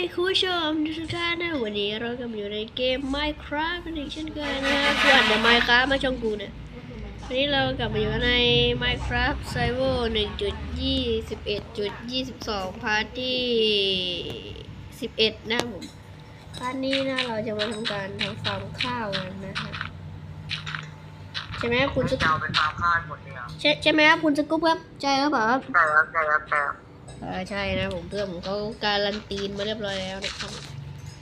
คุณผู้ชมทุกท่านนะวันนี้เรากำลังอยู่ในเกม Minecraft กันอีกเช่นเคยนะครับส่วนใน Minecraft มาช่องกูเนี่ยวันนี้เรากลับมาอยู่ใน Minecraft Server 1.21.22 พาร์ทที่ 11 นะครับผมพาร์ทนี้นะเราจะมาทำการทำฟาร์มข้าวกันนะฮะใช่ไหมครับคุณสจะกุ๊เอาปไปฟาร์มข้าวหมดเลยอะใช่ใช่ไหมครับคุณสกุ๊ปครับใช่หรือเปล่าครับใช่ครับใช่ครับใช่ครับเออใช่นะผมเพื่อนผมเขาการันตีนมาเรียบร้อยแล้วนะครับ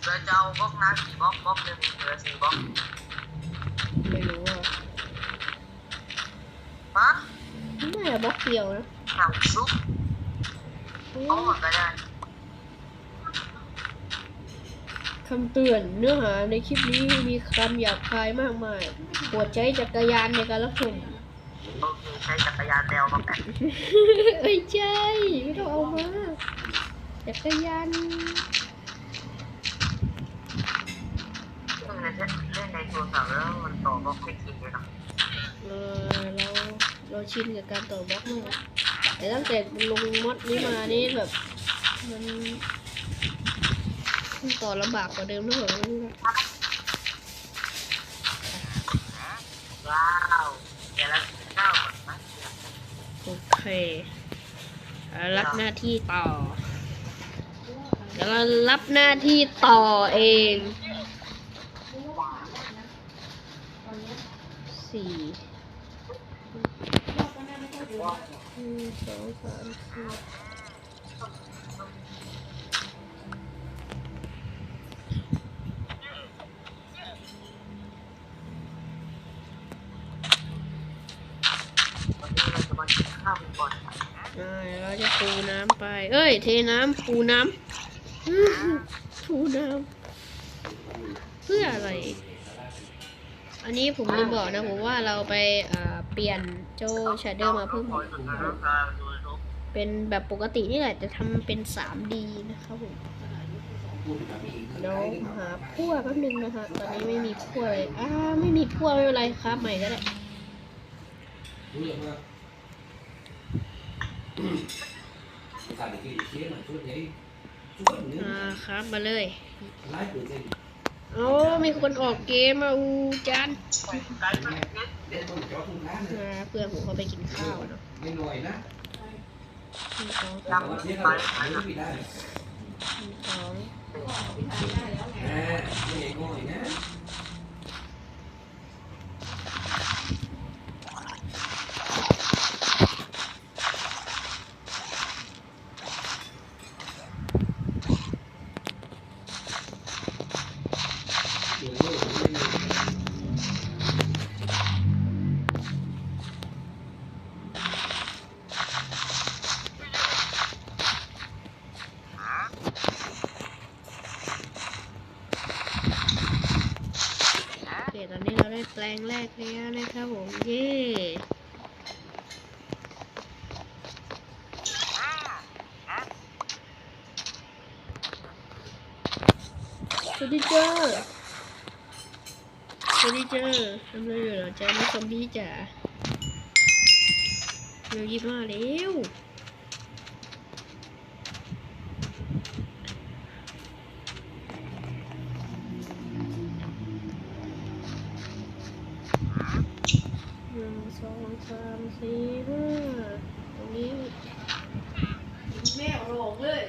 เราจะเอาบล็อกน้ำกี่บล็อกบล็อกหนึ่งเหลือสี่บล็อกไม่รู้ว่าฮะน่าจะบล็อกเดียวนะหนังซุปเอาหมดก็ได้คำเตือนเนื้อหาในคลิปนี้มีคำหยาบคายมากมายโปรดใช้จักรยานในการรับชม โอเคใช้จักรยานแดวมาแปะไม่ใช่ไม่ต้องเอามาจักรยานเล่นในโทรศัพท์แล้วมันต่อบล็อกไม่กินเลยนะเออเราเราชินกับการต่อบล็อกมากแต่ตั้งแต่ลงมดนี้มานี่แบบมันต่อลำบากกว่าเดิมทุกคนเลยนะ ว้าวแกแล้วข้าวหมดนะ โอเคอะ รับหน้าที่ต่อ เดี๋ยวเรารับหน้าที่ต่อเองสี่หนึ่งสองสามสี่วันนี้เราจะมากิน ข้าวกันก่อนครับอ่าเดี๋ยวเราจะปูน้ำไป เอ้ย เทน้ำปูน้ำอื้อปูน้ำเพื่ออะไร อันนี้ผมลืมบอกนะผมว่าเราไปอ่าเปลี่ยนโจชาเดอร์มาเพิ่มขอจุดเริ่มการดูรูปเป็นแบบปกตินี่แหละ จะทำเป็น 3D นะครับผมเดี๋ยวหาพั่วแป๊บนึงนะคะตอนนี้ไม่มีพั่วเลยอ่าไม่มีพั่วไม่เป็นไรครับ ใหม่ก็ได้ อ่าครับมาเลย โอ้ มีคนออกเกมมาอูจันไกด์มันเน็ตอ่าเพื่อนผมเขาไปกินข้าวเนาะไม่หน่อยนะหนึ่งสองแต่ว่าเที่ยงอะไรไม่ได้หนึ่งสอง อ่าไม่ใหญ่ง่อยนะ โอเคตอนนี้เราได้แป ลงแรกแล้วนะครับผม เย้สวัสดีเจ้าสวัสดีเจ้าทำอะไรอยู่เหรอจ้าไม่ซอมบี้จ้าเร็วยิบมาเร็ว องสามสี่ห้าตรงนี้แม่หลงเลย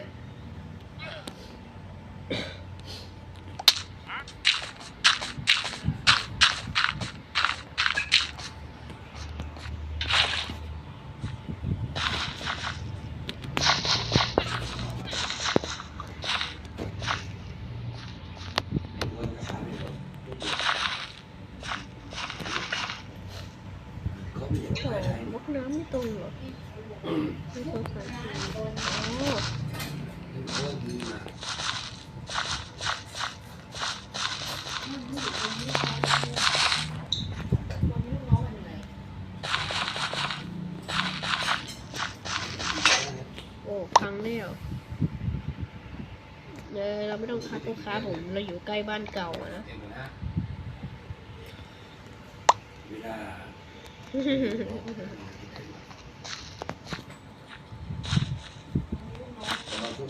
โอ้มกน้ำไม่ตรงเหรอไม่ตรงสามสี่อ๋อ โอ้พังแล้วเดี๋ยวเราไม่ต้องคัดลูกค้าผม เราอยู่ใกล้บ้านเก่าอะนะ เวลา แ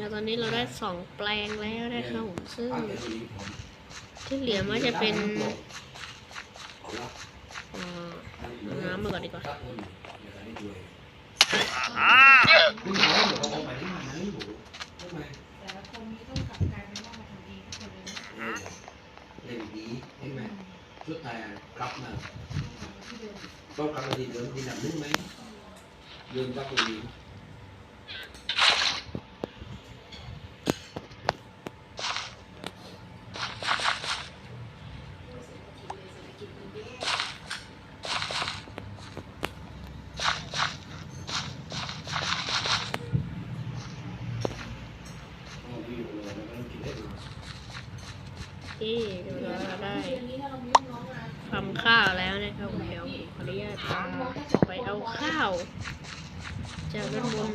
ล้วตอนนี้เราได้สองแปลงแล้วนะครับผมซึ่งที่เหลือมันจะเป็น มือก่อนดีกว่าชุดแต่กลับมาต้องกลับมาดีเดิมดีหนักนึงไหมเดินกลับมาดี nằm nước mấy. Đường cặp là gì? เอาไปอยู่เลยแล้วก็ต้องกินได้ดู ที่เราได้ เดือนนี้ถ้าเรามีน้องมา ทำข้าวแล้วนะครับผมเดี๋ยวผมขออนุญาตพาไป เอาข้าวจากด้านบน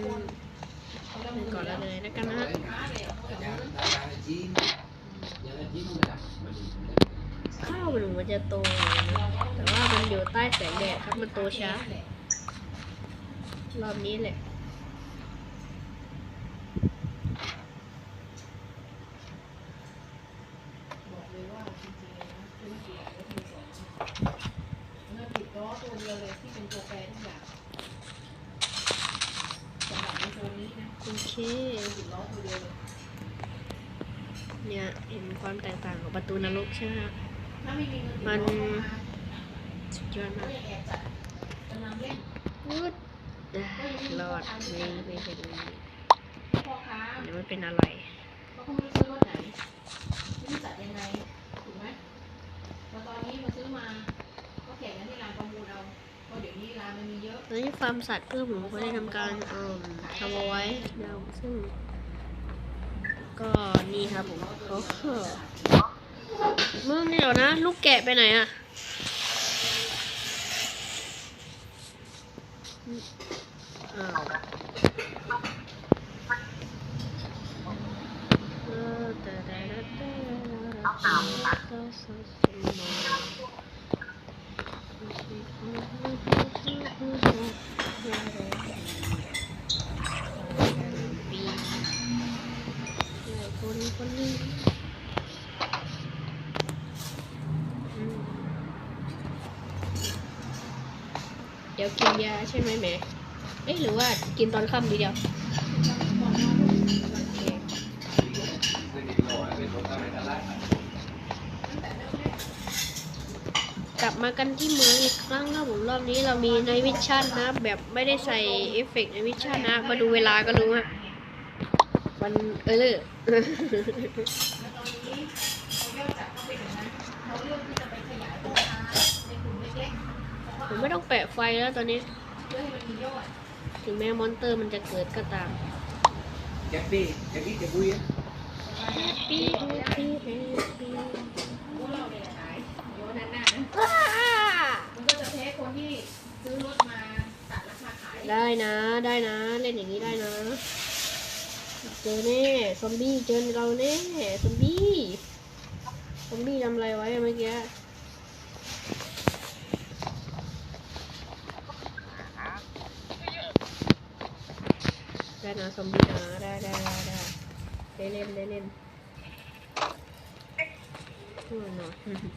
ก่อนเลยแล้วกันนะฮะข้าวมันถึงมันจะโตนะแต่ว่ามันอยู่ใต้แสงแดดครับมันโตช้ารอบนี้แหละ บอกเลยว่าจริงๆนะธุรกิจก็คือสองเงินติดล้อตัวเดียวเลยที่เป็นตัวแปรทุกอย่างสำหรับใน โอเคติดล้อตัวเดียวเลยเนี่ยเห็นความแตกต่างของประตูนรกใช่ไหมมันสุดยอดมากยังแอบจัดกำลังเล่นวุดอะรอดไม่ไม่เป็นไรพ่อค้าเดี๋ยวมันเป็นอะไรเขาก็ไม่รู้ซื้อรถไหนจัดยังไงถูกไหมพอตอนนี้มาซื้อมา ก็แข่งกันที่ร้านประมูลเอา เดี๋ยวนี้ร้านมันมีเยอะตอนนี้ฟาร์มสัตว์เพื่อผมเขาได้ทำการเอ่มทำเอาไว้แล้วซึ่ง ก็นี่ครับผมเขามึงเดี๋ยวนะ ลูกแกะไปไหนอะอ้าวเออแต่แต่แต่แต่ปีคนคนหนึงอืม เดี๋ยวกินยาใช่ไหมแม่เอ๊ะหรือว่ากินตอนค่ำดีเดียว กลับมากันที่เมืองอีกครั้งครับผมรอบนี้เรามีในวิชั่นนะ แบบไม่ได้ใส่เอฟเฟกในวิชั่นนะ มาดูเวลาก็รู้ฮะวันเออเลยแล้วตอนนี้เขาเลือกจากเขาเป็นอย่างนั้นเขาเลือกที่จะไปขยายตัวค้าในกลุ่มเล็กๆผมไม่ต้องแปะไฟแล้วตอนนี้ ถึงแม้มอนเตอร์มันจะเกิดก็ตาม Chắc đi, chắc đi, chắc vui á. ปี๊ดปี๊ดปี๊ดปี๊ดพวกเราเนี่ยขายเดี๋ มันก็จะแพ้คนที่ซื้อรถมาตัดราคาขายได้นะ ได้นะ เล่นอย่างนี้ได้นะ เจอแน่ซอมบี้เจอเราแน่ซอมบี้ซอมบี้ทำอะไรไว้เมื่อกี้ได้นะซอมบี้นะได้ได้ได้ได้ได้เล่นได้เล่นอ้ยหนอน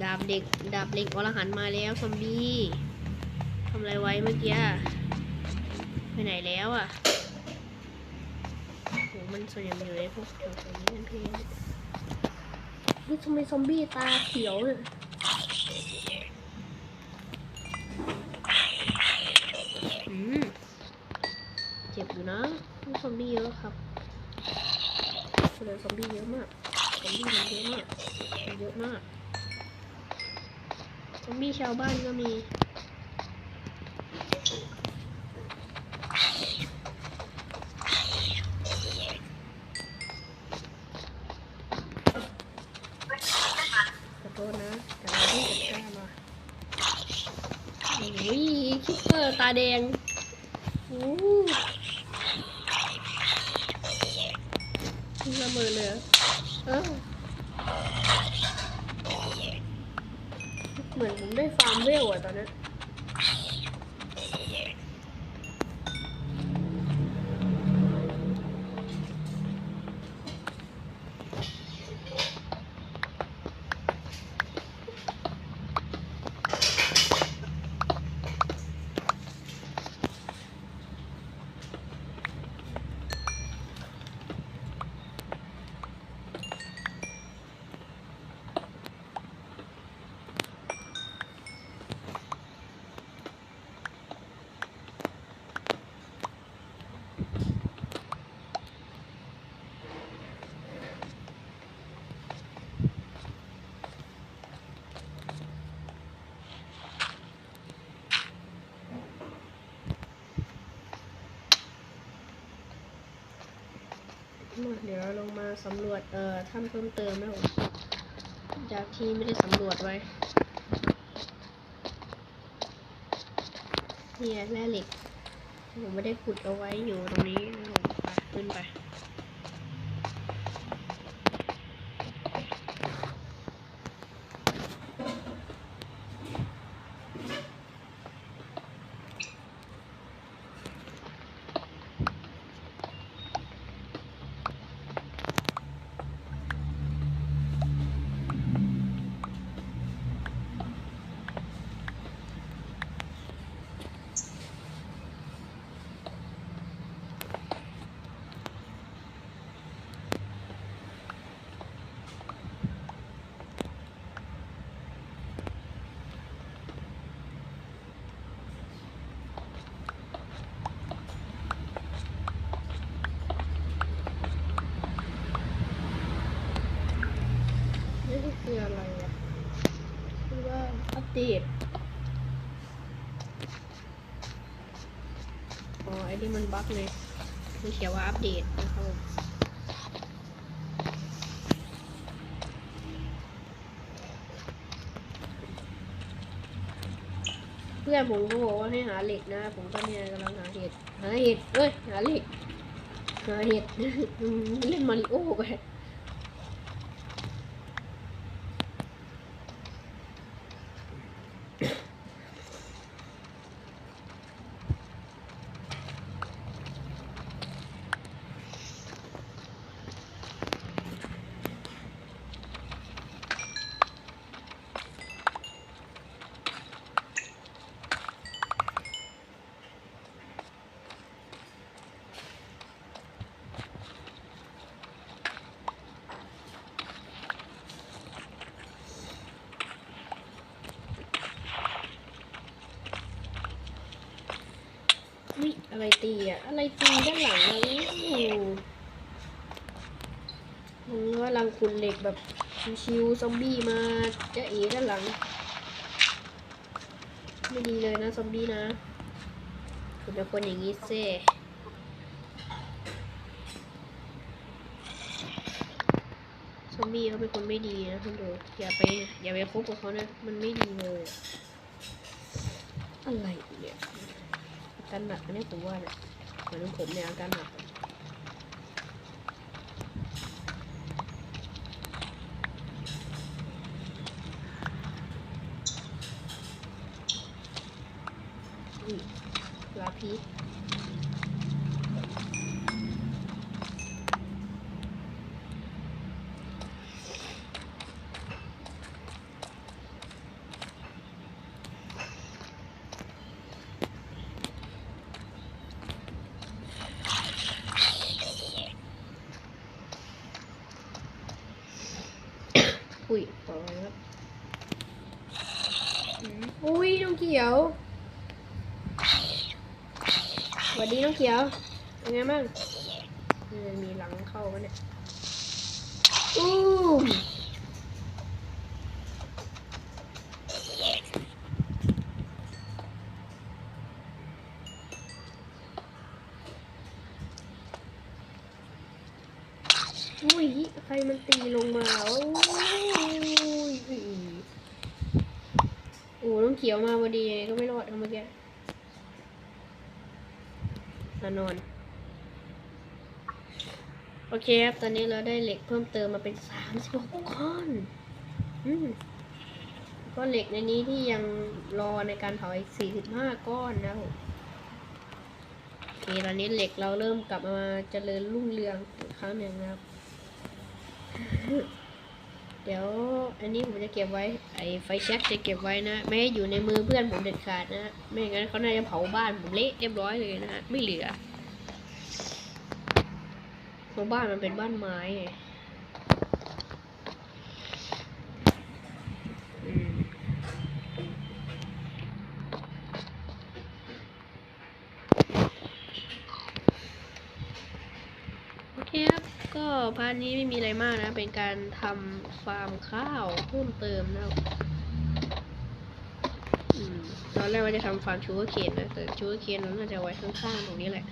ดาบเด็กดาบเหล็กอรหันมาแล้วซอมบี้ทำอะไรไว้เมื่อกี้ไปไหนแล้วอะโหมันส่วนใหญ่มันอยู่ในพวกแถวๆนี้กันเพลงเฮ้ยทำไมซอมบี้ตาเขียวเนี่ยอืมเจ็บอยู่นะมีซอมบี้เยอะครับเลยซอมบี้เยอะมากซอมบี้มันเยอะมากเยอะมาก ซอมบี้ชาวบ้านก็มีขอโทษนะแต่เราต้องจัารมาโอ้ยคิปเปอร์ตาแดง เหมือนผมได้ฟาร์มเวลอะตอนนั้น มา เดี๋ยวเราลงมาสำรวจเอ่อถ้ำเพิ่มเติมนะผมจากที่ไม่ได้สำรวจไว้เนี่ยแร่เหล็กผมไม่ได้ขุดเอาไว้อยู่ตรงนี้นะผมไปขึ้นไป นี่คืออะไรอะคือว่าอัปเดต ไอ้นี่มันบั๊กเลยมันเขียนว่าอัปเดตนะครับผมเพื่อนผมก็บอกว่าให้หาเหล็กนะ ผมก็เนี่ยกำลังหาเห็ด หาเห็ดเอ้ย หาเหล็ก หาเห็ด เล่นมาริโอ้ไปนี่ อะไรตีอะ อะไรตีด้านหลังอะโอ้โหผมว่าลังคุณเหล็กแบบชิวๆซอมบี้มาจะเอ๋ด้านหลัง ไม่ดีเลยนะซอมบี้นะคุณเป็นคนอย่างนี้เซ่ซอมบี้เขาเป็นคนไม่ดีนะคุณดูอย่าไปอย่าไปคบกับเขานะ มันไม่ดีเลย อะไรเนี่ย การหนักนะเนี่ยผมว่าเนี่ยเหมือนผมเนี่ยอาการหนักลาพี อุ๊ยต่อครับอุ้ยน้องเขียวสวัสดีน้องเขียวเป็นไงบ้างเออมีหลังเข้ามาเนี่ยอู้ อุ้ยใครมันตีลงมาโอ้ยโอ้น้องเขียวมาพอดีก็ไม่รอดทำเมื่อกี้มานอน โอเคครับ ตอนนี้เราได้เหล็กเพิ่มเติมมาเป็นสามสิบหกก้อนอืมก็เหล็กในนี้ที่ยังรอในการเผาอีกสี่สิบห้าก้อนนะผมโอเคตอนนี้เหล็กเราเริ่มกลับมาเจริญรุ่งเรืองอีกครั้งหนึ่งนะครับ เดี๋ยวอันนี้ผมจะเก็บไว้ ไอ้ไฟแช็กจะเก็บไว้นะ ไม่ให้อยู่ในมือเพื่อนผมเด็ดขาดนะไม่งั้นเขาน่าจะเผาบ้านผมเละเรียบร้อยเลยนะฮะไม่เหลือเพราะบ้านมันเป็นบ้านไม้ไงอืมโอเคครับ ก็ พาร์ทนี้ไม่มีอะไรมากนะ เป็นการทำฟาร์มข้าวเพิ่มเติมนะตอนแรกว่าจะทำฟาร์มชูเกอร์เคนนะ แต่ชูเกอร์เคนเราน่าจะไว้ข้างๆตรงนี้แหละ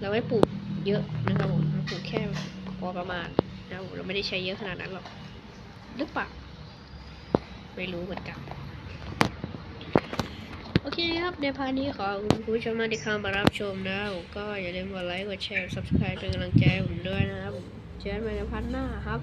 เราไม่ปลูกเยอะนะครับผมเราปลูกแค่พอประมาณนะครับผมเราไม่ได้ใช้เยอะขนาดนั้นหรอกหรือเปล่าไม่รู้เหมือนกัน โอเคครับในพาร์ทนี้ขอคุณผู้ชมมาที่เข้ามารับชมนะผมก็อย่าลืมกดไลค์กดแชร์ subscribe เป็นกำลังใจผมด้วยนะครับผมเจอกันใหม่ในพาร์ทหน้าครับ